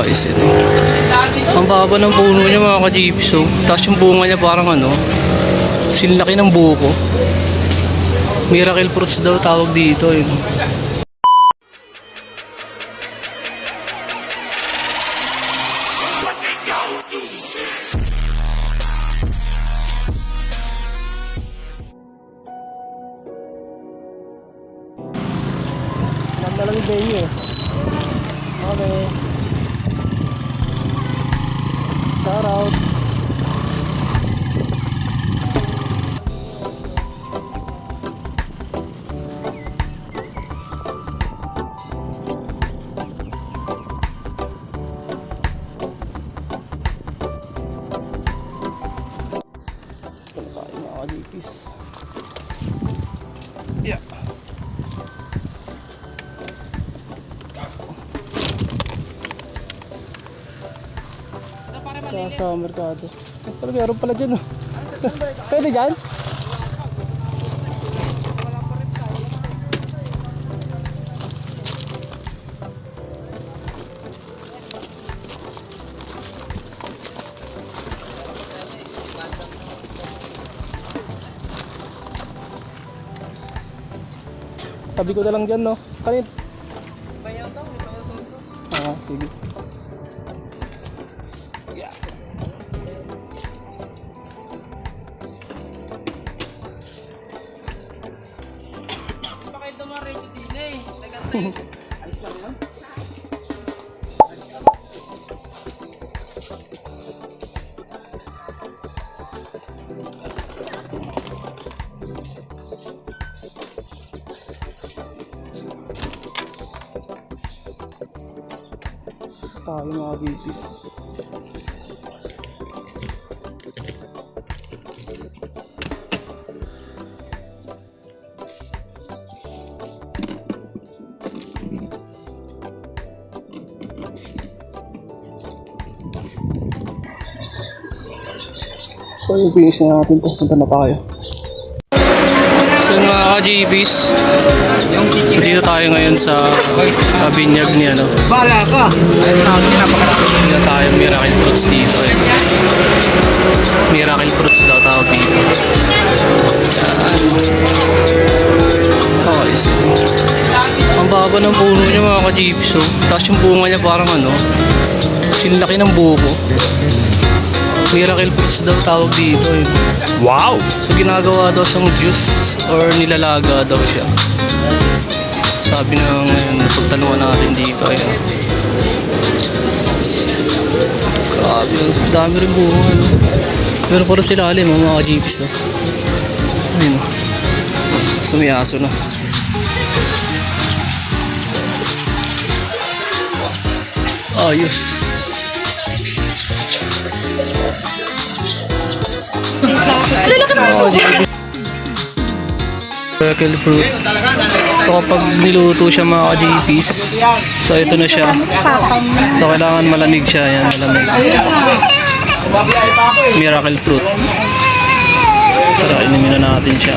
Oh, is it? Ang baba ng puno niya mga ka-jeeps. Oh. Tapos yung bunga niya parang ano, sinlaki ng buko. Miracle fruits daw tawag dito. Yun. Nagdalang yung venue. Okay. Kalipis. Yeah. Sa, merkado. Pero meron pala dyan. Oh. Pwede dyan? Tabi ko na lang dyan, no? Kanit. Ah, sige. Yeah. Bakit dumaretso din eh? Nagantay. tayo mga bipis. So yung finish na natin to. Punta na tayo. Ka-GBs, so dito tayo ngayon sa uh, binyag ni ano, Bala ka! Na tayo miracle fruits dito eh. Miracle fruits daw tawag dito. Oh, is Ang baba ng puno niya mga ka-jeeps oh. Tapos yung bunga niya parang ano, sinlaki ng buko. Miracle fruits daw tawag dito eh. Wow! So ginagawa daw siyang juice or nilalaga daw siya. Sabi ng uh, napagtanungan natin dito ayun. Grabe, dami rin bunga ano. Pero para sila alim mga mga jeeps oh. Ayun oh. Sumiyaso na. Ayos. Oh, jeeps. Miracle fruit. So kapag niluto siya mga ka-JPs, so ito na siya. So kailangan malamig siya. Yan, malamig. Miracle fruit. Tara, inumin na natin siya.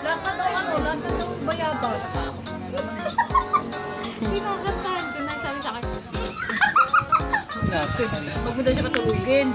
Lasa daw ano, lasa daw bayabas. Hindi daw siya patulugin.